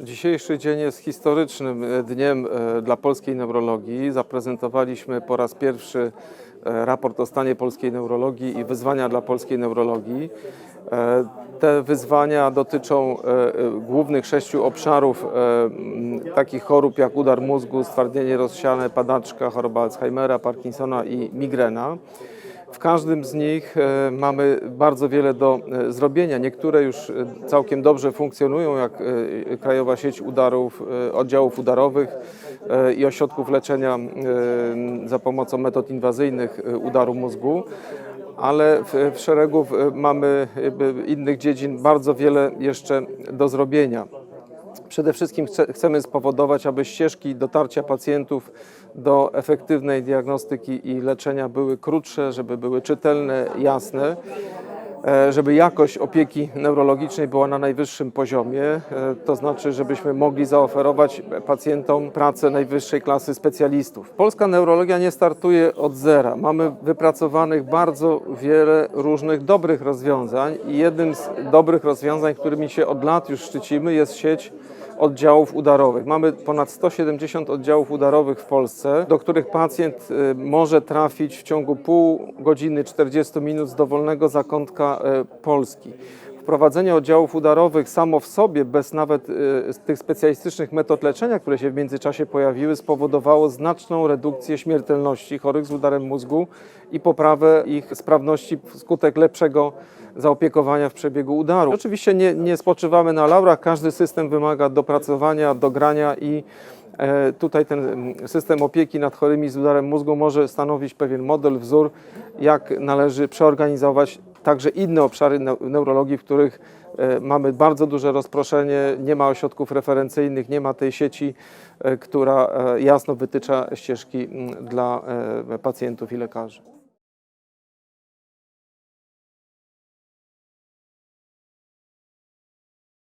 Dzisiejszy dzień jest historycznym dniem e, dla polskiej neurologii. Zaprezentowaliśmy po raz pierwszy e, raport o stanie polskiej neurologii i wyzwania dla polskiej neurologii. E, Te wyzwania dotyczą głównych sześciu obszarów takich chorób jak udar mózgu, stwardnienie rozsiane, padaczka, choroba Alzheimera, Parkinsona i migrena. W każdym z nich e, mamy bardzo wiele do e, zrobienia. Niektóre już e, całkiem dobrze funkcjonują, jak Krajowa Sieć Udarów, Oddziałów Udarowych i Ośrodków Leczenia za pomocą metod inwazyjnych udaru mózgu. Ale w, w szeregu mamy innych dziedzin bardzo wiele jeszcze do zrobienia. Przede wszystkim chce, chcemy spowodować, aby ścieżki dotarcia pacjentów do efektywnej diagnostyki i leczenia były krótsze, żeby były czytelne, jasne, żeby jakość opieki neurologicznej była na najwyższym poziomie, e, to znaczy, żebyśmy mogli zaoferować pacjentom pracę najwyższej klasy specjalistów. Polska neurologia nie startuje od zera. Mamy wypracowanych bardzo wiele różnych dobrych rozwiązań i jednym z dobrych rozwiązań, którymi się od lat już szczycimy, jest sieć oddziałów udarowych. Mamy ponad 170 oddziałów udarowych w Polsce, do których pacjent y, może trafić w ciągu pół godziny 40 minut z dowolnego zakątka y, Polski. Wprowadzenie oddziałów udarowych samo w sobie, bez nawet y, tych specjalistycznych metod leczenia, które się w międzyczasie pojawiły, spowodowało znaczną redukcję śmiertelności chorych z udarem mózgu i poprawę ich sprawności wskutek lepszego zaopiekowania w przebiegu udaru. Oczywiście nie, nie spoczywamy na laurach, każdy system wymaga dopracowania, dogrania i e, tutaj ten system opieki nad chorymi z udarem mózgu może stanowić pewien model, wzór, jak należy przeorganizować także inne obszary neu- neurologii, w których e, mamy bardzo duże rozproszenie, nie ma ośrodków referencyjnych, nie ma tej sieci, e, która e, jasno wytycza ścieżki mm, dla pacjentów i lekarzy.